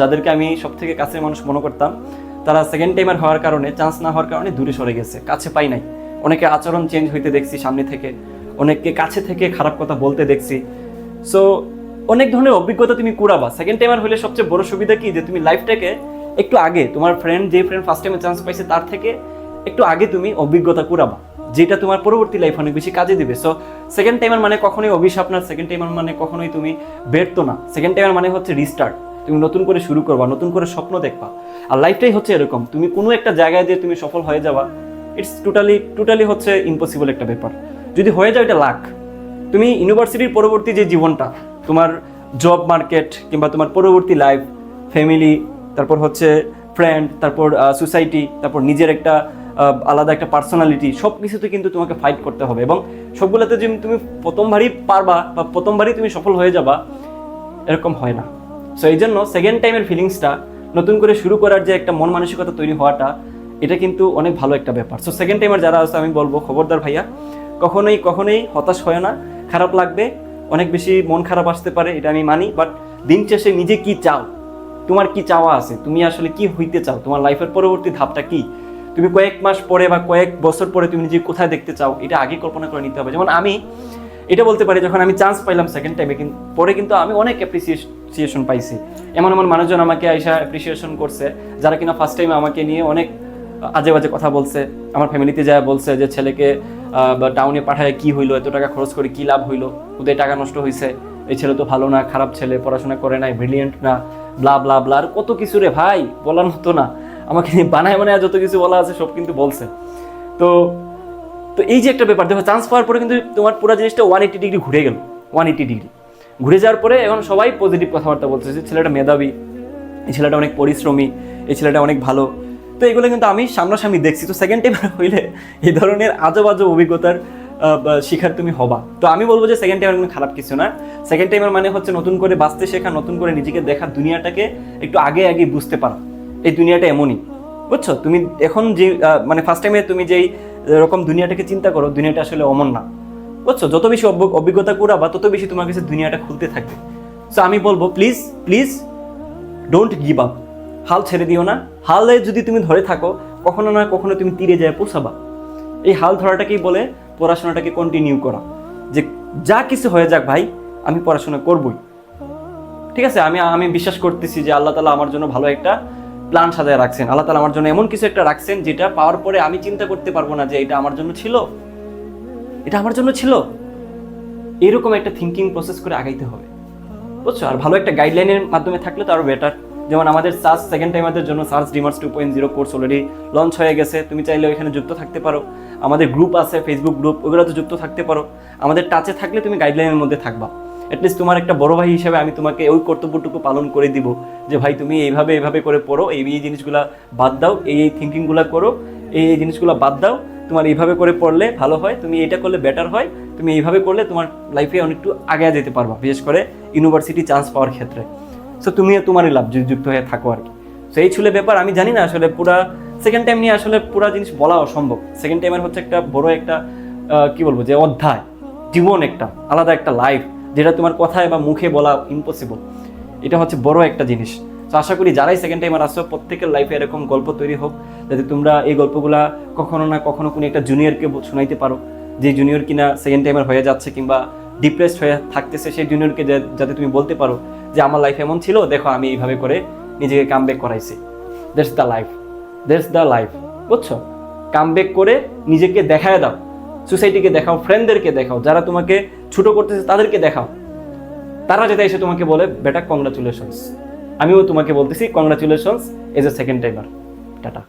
যাদেরকে আমি সব থেকে কাছের মানুষ মনে করতাম, তারা সেকেন্ড টাইমার হওয়ার কারণে চান্স না হওয়ার কারণে দূরে সরে গেছে, কাছে পাই নাই। অনেকে আচরণ চেঞ্জ হইতে দেখছি সামনে থেকে, অনেককে কাছে থেকে খারাপ কথা বলতে দেখছি। সো অনেক ধরনের অভিজ্ঞতা তুমি কুড়াবা। সেকেন্ড টাইমার হলে সবচেয়ে বড় সুবিধা কি? যে তুমি লাইফটাকে একটু আগে, তোমার ফ্রেন্ড যে ফ্রেন্ড ফার্স্ট টাইমে চান্স পাইছে, তার থেকে একটু আগে তুমি অভিজ্ঞতা কুড়াবা, যেটা তোমার পরবর্তী লাইফ অনেক বেশি কাজে দিবে। সো সেকেন্ড টাইমার মানে কখনোই অভিশাপ না সেকেন্ড টাইমার মানে কখনোই তুমি ব্যর্থ না। সেকেন্ড টাইমার মানে হচ্ছে রিস্টার্ট তুমি নতুন করে শুরু করবা, নতুন করে স্বপ্ন দেখবা। আর লাইফটাই হচ্ছে এরকম। তুমি কোনো একটা জায়গায় দিয়ে তুমি সফল হয়ে যাবা ইটস টোটালি টোটালি হচ্ছে ইম্পসিবল একটা ব্যাপার। যদি হয়ে যায়, এটা লাখ তুমি ইউনিভার্সিটির পরবর্তী যে জীবনটা, তোমার জব মার্কেট কিংবা তোমার পরবর্তী লাইফ ফ্যামিলি তারপর হচ্ছে ফ্রেন্ড তারপর সোসাইটি তারপর নিজের একটা আলাদা একটা পার্সোনালিটি সব কিছুতে কিন্তু তোমাকে ফাইট করতে হবে। এবং সবগুলোতে যদি তুমি প্রথমবারই পারবা বা প্রথমবারই তুমি সফল হয়ে যাবা, এরকম হয় না। সো এই জন্য সেকেন্ড টাইমের ফিলিংসটা নতুন করে শুরু করার যে একটা মন মানসিকতা তৈরি হওয়াটা, এটা কিন্তু অনেক ভালো একটা ব্যাপার। সো সেকেন্ড টাইমার যারা আছে, আমি বলব, খবরদার ভাইয়া, কখনোই কখনোই হতাশ হয় না। খারাপ লাগবে, অনেক বেশি মন খারাপ আসতে পারে, এটা আমি মানি। বাট দিন শেষে নিজে কি চাও? তোমার কি চাওয়া আছে? তুমি আসলে কি হইতে চাও? তোমার লাইফের পরবর্তী ধাপটা কি? তুমি কয়েক মাস পরে বা কয়েক বছর পরে তুমি নিজে কোথায় দেখতে চাও? এটা আগে কল্পনা করে নিতে হবে। যেমন আমি, এটা বলতে পারি, যখন আমি চান্স পাইলাম সেকেন্ড টাইমে কিন্তু পরে কিন্তু আমি অনেক অ্যাপ্রিসিয়েশন পাইছি। এমন এমন মানুষজন আমাকে আইসা অ্যাপ্রিসিয়েশন করছে, যারা কিনা ফার্স্ট টাইম আমাকে নিয়ে অনেক আজে বাজে কথা বলছে, আমার ফ্যামিলিতে যায় বলছে যে, ছেলেকে টাউনে পাঠায় কি হইল? এত টাকা খরচ করে কি লাভ হইল? ওদের টাকা নষ্ট হয়েছে এই ছেলে তো ভালো না, খারাপ ছেলে, পড়াশোনা করে নাই ব্রিলিয়েন্ট না ব্লা ব্লা ব্লা আর কত কিছু রে ভাই, বলার মতো না। আমাকে নিয়ে বানায় বানায় যত কিছু বলা আছে সব কিন্তু বলছে। তো তো এই যে একটা ব্যাপার, দেখো চান্স পাওয়ার পরে কিন্তু তোমার পুরো জিনিসটা ওয়ান এইটি ডিগ্রি ঘুরে গেল। ওয়ান এইটি ডিগ্রি ঘুরে যাওয়ার পরে এখন সবাই পজিটিভ কথাবার্তা বলছে যে ছেলেটা মেধাবী, এই ছেলেটা অনেক পরিশ্রমী, এই ছেলেটা অনেক ভালো। তো এগুলো কিন্তু আমি সামনাসামনি দেখছি। তো সেকেন্ড টাইম হইলে এই ধরনের আজব আজব অভিজ্ঞতার শিখার তুমি হবা। তো আমি বলব যে সেকেন্ড টাইমের কোনো খারাপ কিছু না। সেকেন্ড টাইমের মানে হচ্ছে নতুন করে বাঁচতে শেখা, নতুন করে নিজেকে দেখা দুনিয়াটাকে একটু আগে আগে বুঝতে পারা। এই দুনিয়াটা এমনই, বুঝছ? তুমি এখন যে মানে ফার্স্ট টাইমে তুমি যেই রকম দুনিয়াটাকে চিন্তা করো, দুনিয়াটা আসলে অমন না। বুঝছ? যত বেশি অভ- অভিজ্ঞতা করাবা তত বেশি তোমার কাছে দুনিয়াটা খুলতে থাকবে। সো আমি বলব please please don't give up হাল ছেড়ে দিও না। হালে যদি তুমি ধরে থাকো, কখনো না কখনো তুমি তীরে যায় পৌঁছাবা। এই হাল ধরাটাকেই বলে পড়াশোনাটাকে কন্টিনিউ করা। যে যা কিছু হয়ে যাক ভাই, আমি পড়াশোনা করবই। ঠিক আছে? আমি আমি বিশ্বাস করতেছি যে আল্লাহ তালা আমার জন্য ভালো একটা প্ল্যান সাজায় রাখছেন। আল্লাহ তালা আমার জন্য এমন কিছু একটা রাখছেন যেটা পাওয়ার পরে আমি চিন্তা করতে পারব না যে এটা আমার জন্য ছিল। এটা আমার জন্য ছিল। এরকম একটা থিঙ্কিং প্রসেস করে আগাইতে হবে। বুঝছ? আর ভালো একটা গাইডলাইনের মাধ্যমে থাকলে তো আরও বেটার যেমন আমাদের সার্চ সেকেন্ড টাইমারদের জন্য search ডিমার্স two point zero course already launch হয়ে গেছে। তুমি চাইলে ওইখানে যুক্ত থাকতে পারো। আমাদের গ্রুপ আছে ফেসবুক গ্রুপ ওগুলোতে যুক্ত থাকতে পারো। আমাদের টাচে থাকলে তুমি গাইডলাইনের মধ্যে থাকবা। অ্যাটলিস্ট তোমার একটা বড় ভাই হিসেবে আমি তোমাকে ওই কর্তব্যটুকু পালন করে দিব। যে ভাই, তুমি এইভাবে এইভাবে করে পড়ো। এই এই জিনিসগুলা বাদ দাও। এই এই থিঙ্কিংগুলো করো। এই এই জিনিসগুলো বাদ দাও। তোমার এইভাবে করে পড়লে ভালো হয়, তুমি এটা করলে বেটার হয়, তুমি এইভাবে করলে তোমার লাইফে অনেকটু আগে যেতে পারবা, বিশেষ করে ইউনিভার্সিটি চান্স পাওয়ার ক্ষেত্রে। সো তুমিও তোমারই লাভ যুক্ত হয়ে থাকো আর কি। সো এই ছিল ব্যাপার, আমি জানি না আসলে পুরা সেকেন্ড টাইম নিয়ে আসলে পুরা জিনিস বলা অসম্ভব। সেকেন্ড টাইমের হচ্ছে একটা বড় একটা কি বলব যে অধ্যায়, জীবন একটা, আলাদা একটা লাইফ যেটা তোমার কথায় বা মুখে বলা ইম্পসিবল এটা হচ্ছে বড় একটা জিনিস। তো আশা করি যারাই সেকেন্ড টাইমার আসো প্রত্যেকের লাইফে এরকম গল্প তৈরি হোক, যাতে তোমরা এই গল্পগুলা কখনো না কখনো কোনো একটা জুনিয়রকে শোনাইতে পারো। যে জুনিয়র কিনা সেকেন্ড টাইমার হয়ে যাচ্ছে কিংবা ডিপ্রেসড হয়ে থাকতেছে, সেই জুনিয়রকে যাতে তুমি বলতে পারো যে, আমার লাইফ এমন ছিল, দেখো আমি এইভাবে করে নিজেকে কাম ব্যাক করাইছি। That's the life that's the life বুঝছ? কাম ব্যাক করে নিজেকে দেখায় দাও। সোসাইটিকে দেখাও ফ্রেন্ডদেরকে দেখাও, যারা তোমাকে ছোট করতেছে তাদেরকে দেখাও। তারা যাতে এসে তোমাকে বলে, বেটা কংগ্রাচুলেশনস আমিও তোমাকে বলতেছি congratulations as a second timer tata.